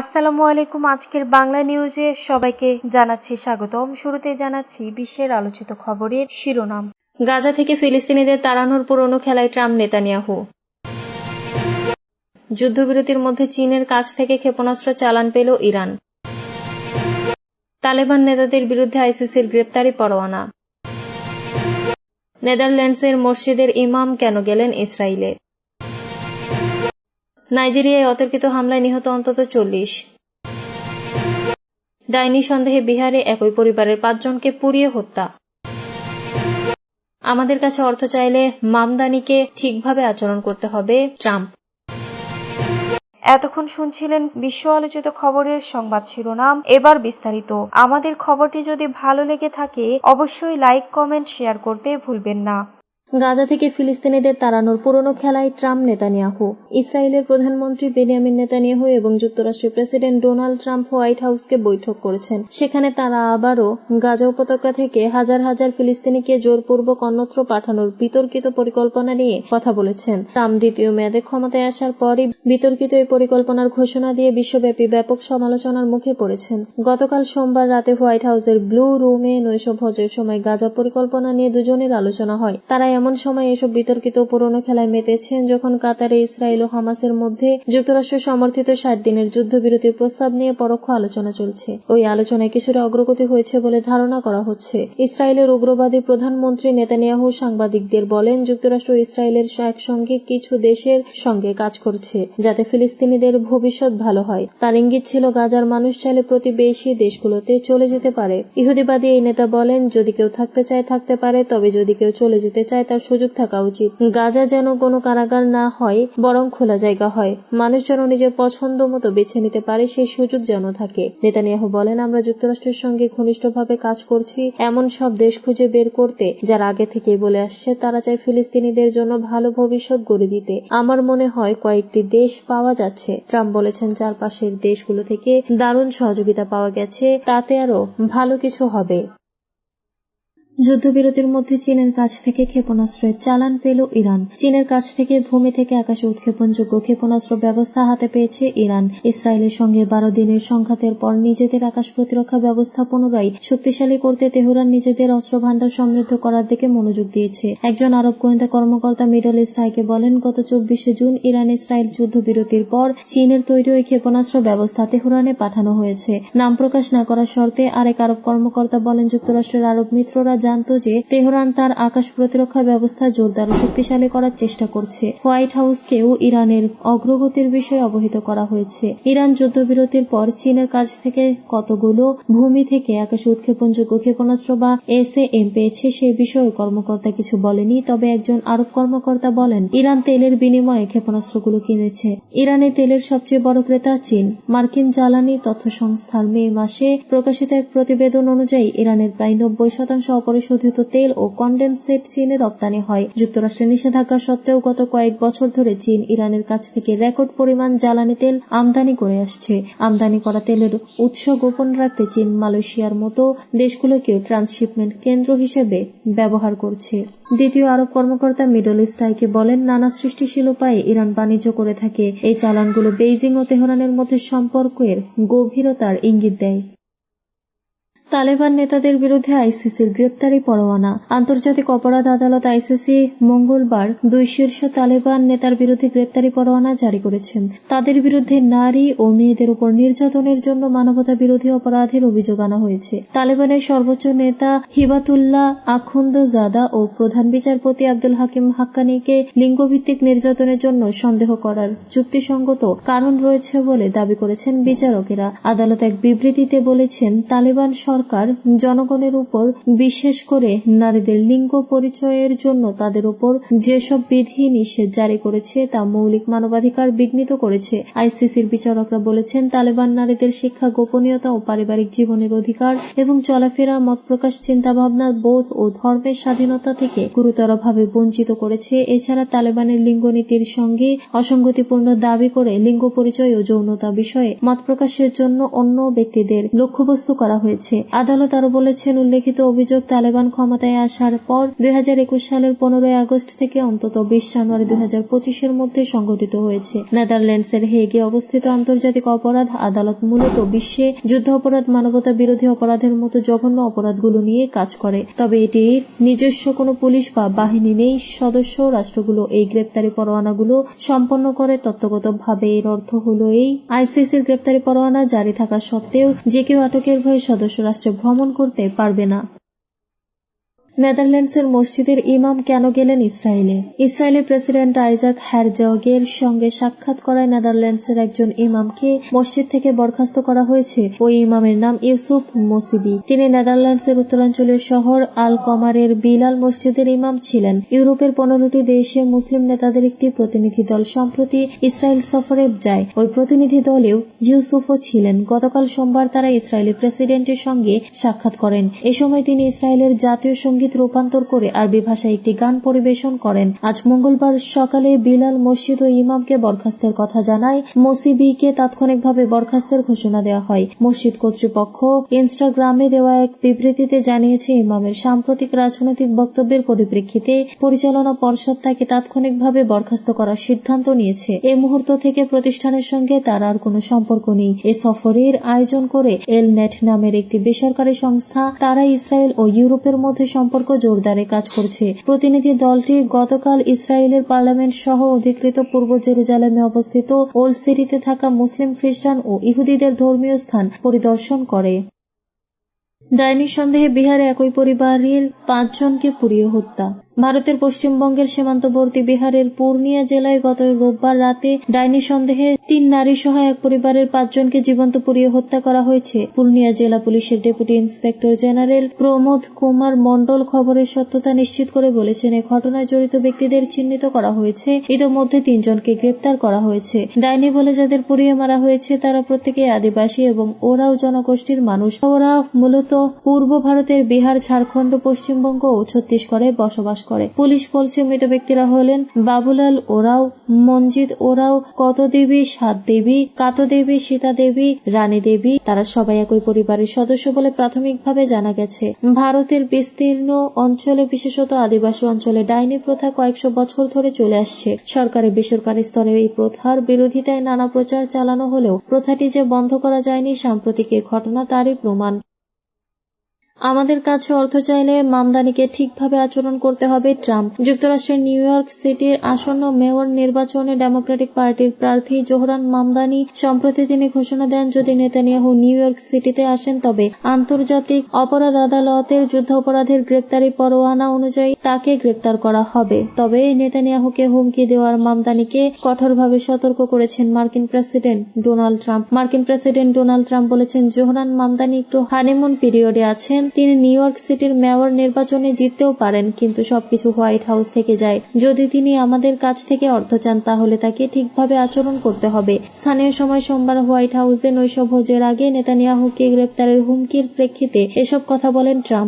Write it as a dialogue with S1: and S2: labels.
S1: আসসালামু আলাইকুম আজকের বাংলা নিউজে সবাইকে জানাচ্ছি স্বাগতম শুরুতে জানাচ্ছি বিশ্বের আলোচিত খবরের শিরোনাম
S2: গাজা থেকে ফিলিস্তিনিদের তাড়ানোর পুরনো খেলায় ট্রাম্প নেতানিয়াহু যুদ্ধবিরতির মধ্যে চীনের কাছ থেকে ক্ষেপণাস্ত্র চালান পেল ইরান তালেবান নেতাদের বিরুদ্ধে আইসিসির গ্রেপ্তারি পরোয়ানা নেদারল্যান্ডসের মসজিদের ইমাম কেন গেলেন ইসরায়েলের নাইজেরিয়ায় অতর্কিত হামলায় নিহত অন্তত চল্লিশ ডাইনি সন্দেহে বিহারে একই পরিবারের পাঁচজনকে পুড়িয়ে হত্যা আমাদের কাছে অর্থ চাইলে মামদানিকে ঠিকভাবে আচরণ করতে হবে ট্রাম্প
S1: এতক্ষণ শুনছিলেন বিশ্ব আলোচিত খবরের সংবাদ শিরোনাম এবার বিস্তারিত আমাদের খবরটি যদি ভালো লেগে থাকে অবশ্যই লাইক কমেন্ট শেয়ার করতে ভুলবেন না
S3: গাজা থেকে ফিলিস্তিনিদের তাড়ানোর পুরনো খেলায় ট্রাম্প নেতানিয়াহু ইসরায়েলের প্রধানমন্ত্রী বেনিয়ামিন নেতানিয়াহু এবং যুক্তরাষ্ট্রের প্রেসিডেন্ট ডোনাল্ড ট্রাম্প হোয়াইট হাউসকে বৈঠক করেছেন সেখানে তারা আবারও গাজা উপত্যকা থেকে হাজার হাজার ফিলিস্তিনিকে জোরপূর্বক অন্যত্র পাঠানোর বিতর্কিত পরিকল্পনা নিয়ে কথা বলেছেন ট্রাম্প দ্বিতীয় মেয়াদে ক্ষমতায় আসার পরই বিতর্কিত এই পরিকল্পনার ঘোষণা দিয়ে বিশ্বব্যাপী ব্যাপক সমালোচনার মুখে পড়েছেন গতকাল সোমবার রাতে হোয়াইট হাউসের ব্লু রুমে ভোজের সময় গাজা পরিকল্পনা নিয়ে দুজনের আলোচনা হয় তারা এমন এমন সময় এসব বিতর্কিত পুরনো খেলায় মেতেছেন যখন কাতারে ইসরায়েল ও হামাসের মধ্যে যুক্তরাষ্ট্র সমর্থিত ষাট দিনের যুদ্ধবিরতির প্রস্তাব নিয়ে পরোক্ষ আলোচনা চলছে ওই আলোচনায় কিছুটা অগ্রগতি হয়েছে বলে ধারণা করা হচ্ছে ইসরায়েলের উগ্রবাদী প্রধানমন্ত্রী নেতানিয়াহু সাংবাদিকদের বলেন যুক্তরাষ্ট্র ইসরায়েলের একসঙ্গে কিছু দেশের সঙ্গে কাজ করছে যাতে ফিলিস্তিনিদের ভবিষ্যৎ ভালো হয় তার ইঙ্গিত ছিল গাজার মানুষ চাইলে প্রতিবেশী দেশগুলোতে চলে যেতে পারে ইহুদিবাদী এই নেতা বলেন যদি কেউ থাকতে চায় থাকতে পারে তবে যদি কেউ চলে যেতে চায় তার সুযোগ থাকা উচিত গাজা যেন কোনো কারাগার না হয় বরং খোলা জায়গা হয় মানুষ যেন নিজের পছন্দ মতো বেছে নিতে পারে সেই সুযোগ যেন থাকে নেতানিয়াহু বলেন আমরা যুক্তরাষ্ট্রের সঙ্গে ঘনিষ্ঠভাবে কাজ করছি এমন সব দেশ খুঁজে বের করতে যারা আগে থেকেই বলে আসছে তারা চায় ফিলিস্তিনিদের জন্য ভালো ভবিষ্যৎ গড়ে দিতে আমার মনে হয় কয়েকটি দেশ পাওয়া যাচ্ছে ট্রাম্প বলেছেন চারপাশের দেশগুলো থেকে দারুণ সহযোগিতা পাওয়া গেছে তাতে আরো ভালো কিছু হবে
S4: যুদ্ধবিরতির মধ্যে চীনের কাছ থেকে ক্ষেপণাস্ত্রের চালান পেল ইরান চীনের কাছ থেকে ভূমি থেকে আকাশে উৎক্ষেপণযোগ্য ক্ষেপণাস্ত্র ব্যবস্থা হাতে পেয়েছে ইরান ইসরায়েলের সঙ্গে বারো দিনের সংঘাতের পর নিজেদের আকাশ প্রতিরক্ষা ব্যবস্থা পুনরায় শক্তিশালী করতে তেহরান নিজেদের অস্ত্র ভাণ্ডার সমৃদ্ধ করার দিকে মনোযোগ দিয়েছে একজন আরব গোয়েন্দা কর্মকর্তা মিডল ইস্ট হাইকে বলেন গত চব্বিশে জুন ইরান ইসরায়েল যুদ্ধবিরতির পর চীনের তৈরি ওই ক্ষেপণাস্ত্র ব্যবস্থা তেহরানে পাঠানো হয়েছে নাম প্রকাশ না করার শর্তে আরেক আরব কর্মকর্তা বলেন যুক্তরাষ্ট্রের আরব মিত্ররা জানত যে তেহরান তার আকাশ প্রতিরক্ষা ব্যবস্থা জোরদার ও শক্তিশালী করার চেষ্টা করছে হোয়াইট হাউসকেও ইরানের অগ্রগতির বিষয়ে অবহিত করা হয়েছে ইরান যুদ্ধবিরতির পর চীনের কাছ থেকে কতগুলো ভূমি থেকে আকাশে উৎক্ষেপণযোগ্য ক্ষেপণাস্ত্র বা এস এম পেয়েছে সেই বিষয়ে কর্মকর্তা কিছু বলেনি তবে একজন আরব কর্মকর্তা বলেন ইরান তেলের বিনিময়ে ক্ষেপণাস্ত্রগুলো কিনেছে ইরানে তেলের সবচেয়ে বড় ক্রেতা চীন মার্কিন জ্বালানি তথ্য সংস্থার মে মাসে প্রকাশিত এক প্রতিবেদন অনুযায়ী ইরানের প্রায় নব্বই শতাংশ পরিশোধিত তেল ও কন্ডেন্সেট চীনে রপ্তানি হয় যুক্তরাষ্ট্রের নিষেধাজ্ঞা সত্ত্বেও গত কয়েক বছর ধরে চীন ইরানের কাছ থেকে রেকর্ড পরিমাণ জ্বালানি তেল আমদানি করে আসছে আমদানি করা তেলের উৎস গোপন রাখতে চীন মালয়েশিয়ার মতো দেশগুলোকেও ট্রান্সশিপমেন্ট কেন্দ্র হিসেবে ব্যবহার করছে দ্বিতীয় আরব কর্মকর্তা মিডল ইস্টাইকে বলেন নানা সৃষ্টিশীল উপায়ে ইরান বাণিজ্য করে থাকে এই চালানগুলো বেইজিং ও তেহরানের মধ্যে সম্পর্কের গভীরতার ইঙ্গিত দেয়
S5: তালেবান নেতাদের বিরুদ্ধে আইসিসির গ্রেপ্তারি পরোয়ানা আন্তর্জাতিক অপরাধ আদালত আইসিসি মঙ্গলবার দুই শীর্ষ তালেবান নেতার বিরুদ্ধে গ্রেপ্তারি পরোয়ানা জারি করেছেন তাদের বিরুদ্ধে নারী ও মেয়েদের উপর নির্যাতনের জন্য মানবতা বিরোধী অপরাধের অভিযোগ আনা হয়েছে তালেবানের সর্বোচ্চ নেতা হিবাতুল্লাহ আখন্দ জাদা ও প্রধান বিচারপতি আব্দুল হাকিম হাক্কানিকে লিঙ্গভিত্তিক নির্যাতনের জন্য সন্দেহ করার চুক্তিসঙ্গত কারণ রয়েছে বলে দাবি করেছেন বিচারকেরা আদালত এক বিবৃতিতে বলেছেন তালেবান সরকার জনগণের উপর বিশেষ করে নারীদের লিঙ্গ পরিচয়ের জন্য তাদের উপর যেসব বিধি নিষেধ জারি করেছে তা মৌলিক মানবাধিকার বিঘ্নিত করেছে আইসিসির বিচারকরা বলেছেন তালেবান নারীদের শিক্ষা গোপনীয়তা ও পারিবারিক জীবনের অধিকার এবং চলাফেরা মত প্রকাশ চিন্তাভাবনা বোধ ও ধর্মের স্বাধীনতা থেকে গুরুতরভাবে বঞ্চিত করেছে এছাড়া তালেবানের লিঙ্গ নীতির সঙ্গে অসঙ্গতিপূর্ণ দাবি করে লিঙ্গ পরিচয় ও যৌনতা বিষয়ে মত প্রকাশের জন্য অন্য ব্যক্তিদের লক্ষ্যবস্তু করা হয়েছে আদালত আরো বলেছেন উল্লেখিত অভিযোগ তালেবান ক্ষমতায় আসার পর দুই সালের পনেরোই আগস্ট থেকে অন্তত বিশ জানুয়ারি দুই এর মধ্যে সংঘটিত হয়েছে নেদারল্যান্ডসের হেগে অবস্থিত আন্তর্জাতিক অপরাধ আদালত মূলত বিশ্বে যুদ্ধ অপরাধ মানবতা বিরোধী অপরাধের মতো জঘন্য অপরাধগুলো নিয়ে কাজ করে তবে এটির নিজস্ব কোনো পুলিশ বা বাহিনী নেই সদস্য রাষ্ট্রগুলো এই গ্রেপ্তারি পরোয়ানাগুলো সম্পন্ন করে তত্ত্বগতভাবে এর অর্থ হল এই আইসিসির গ্রেপ্তারি পরোয়ানা জারি থাকা সত্ত্বেও যে কেউ আটকের ভয়ে সদস্য যুক্তরাষ্ট্রে ভ্রমণ করতে পারবে না
S6: নেদারল্যান্ডসের মসজিদের ইমাম কেন গেলেন ইসরায়েলে ইসরায়েলের প্রেসিডেন্ট আইজাক হ্যারজগের সঙ্গে সাক্ষাৎ করায় নেদারল্যান্ডসের একজন ইমামকে মসজিদ থেকে বরখাস্ত করা হয়েছে ওই ইমামের নাম ইউসুফ মোসিবি তিনি নেদারল্যান্ডসের উত্তরাঞ্চলীয় শহর আল কমারের বিলাল মসজিদের ইমাম ছিলেন ইউরোপের পনেরোটি দেশে মুসলিম নেতাদের একটি প্রতিনিধি দল সম্প্রতি ইসরায়েল সফরে যায় ওই প্রতিনিধি দলেও ইউসুফও ছিলেন গতকাল সোমবার তারা ইসরায়েলের প্রেসিডেন্টের সঙ্গে সাক্ষাৎ করেন এ সময় তিনি ইসরায়েলের জাতীয় সঙ্গীত সঙ্গীত রূপান্তর করে আরবি ভাষায় একটি গান পরিবেশন করেন আজ মঙ্গলবার সকালে বিলাল মসজিদ ও ইমামকে বরখাস্তের কথা জানায় মসিবিকে তাৎক্ষণিকভাবে বরখাস্তের ঘোষণা দেওয়া হয় মসজিদ কর্তৃপক্ষ ইনস্টাগ্রামে দেওয়া এক বিবৃতিতে জানিয়েছে ইমামের সাম্প্রতিক রাজনৈতিক বক্তব্যের পরিপ্রেক্ষিতে পরিচালনা পর্ষদ তাকে তাৎক্ষণিকভাবে বরখাস্ত করার সিদ্ধান্ত নিয়েছে এ মুহূর্ত থেকে প্রতিষ্ঠানের সঙ্গে তার আর কোনো সম্পর্ক নেই এ সফরের আয়োজন করে এল নেট নামের একটি বেসরকারি সংস্থা তারা ইসরায়েল ও ইউরোপের মধ্যে সম্পর্ক সম্পর্ক জোরদারে কাজ করছে প্রতিনিধি দলটি গতকাল ইসরায়েলের পার্লামেন্ট সহ অধিকৃত পূর্ব জেরুজালেমে অবস্থিত ওল্ড সিটিতে থাকা মুসলিম খ্রিস্টান ও ইহুদিদের ধর্মীয় স্থান পরিদর্শন করে
S7: ডাইনি সন্দেহে বিহারে একই পরিবারের পাঁচজনকে পুড়িয়ে হত্যা ভারতের পশ্চিমবঙ্গের সীমান্তবর্তী বিহারের পূর্ণিয়া জেলায় গত রোববার রাতে ডাইনি সন্দেহে তিন নারী সহ এক পরিবারের পাঁচজনকে জীবন্ত পুড়িয়ে হত্যা করা হয়েছে পূর্ণিয়া জেলা পুলিশের deputy inspector general Pramod Kumar Mandal খবরের সত্যতা নিশ্চিত করে বলেছেন এ ঘটনায় জড়িত ব্যক্তিদের চিহ্নিত করা হয়েছে ইতোমধ্যে তিনজনকে গ্রেপ্তার করা হয়েছে ডাইনি বলে যাদের পুড়িয়ে মারা হয়েছে তারা প্রত্যেকে আদিবাসী এবং ওরাও জনগোষ্ঠীর মানুষ ওরা মূলত পূর্ব ভারতের বিহার ঝাড়খণ্ড পশ্চিমবঙ্গ ও ছত্তিশগড়ে বসবাস করে পুলিশ বলছে মৃত ব্যক্তিরা হলেন বাবুলাল ওরাও মঞ্জিত ওরাও কত দেবী সাত দেবী কাত দেবী সীতা দেবী রানী দেবী তারা সবাই একই পরিবারের সদস্য বলে প্রাথমিকভাবে জানা গেছে ভারতের বিস্তীর্ণ অঞ্চলে বিশেষত আদিবাসী অঞ্চলে ডাইনি প্রথা কয়েকশো বছর ধরে চলে আসছে সরকারি বেসরকারি স্তরে এই প্রথার বিরোধিতায় নানা প্রচার চালানো হলেও প্রথাটি যে বন্ধ করা যায়নি সাম্প্রতিক এই ঘটনা তারই প্রমাণ
S8: আমাদের কাছে অর্থ চাইলে মামদানিকে ঠিকভাবে আচরণ করতে হবে ট্রাম্প যুক্তরাষ্ট্রের নিউ ইয়র্ক সিটির আসন্ন মেয়র নির্বাচনে ডেমোক্রেটিক পার্টির প্রার্থী জোহরান মামদানি সম্প্রতি তিনি ঘোষণা দেন যদি নেতানিয়াহু নিউ ইয়র্ক সিটিতে আসেন তবে আন্তর্জাতিক অপরাধ আদালতের যুদ্ধাপরাধের গ্রেপ্তারি পরোয়ানা অনুযায়ী তাকে গ্রেপ্তার করা হবে তবে নেতানিয়াহুকে হুমকি দেওয়ার মামদানিকে কঠোরভাবে সতর্ক করেছেন মার্কিন প্রেসিডেন্ট ডোনাল্ড ট্রাম্প মার্কিন প্রেসিডেন্ট ডোনাল্ড ট্রাম্প বলেছেন জোহরান মামদানি একটু হানিমুন পিরিয়ডে আছেন তিনি নিউ ইয়র্ক সিটির মেয়র নির্বাচনে জিততেও পারেন কিন্তু সবকিছু হোয়াইট হাউস থেকে যায় যদি তিনি আমাদের কাছ থেকে অর্থ চান তাহলে তাকে ঠিকভাবে আচরণ করতে হবে স্থানীয় সময় সোমবার হোয়াইট হাউসে ভোজের আগে নেতানিয়াহুকে গ্রেপ্তারের হুমকির প্রেক্ষিতে এসব কথা বলেন ট্রাম্প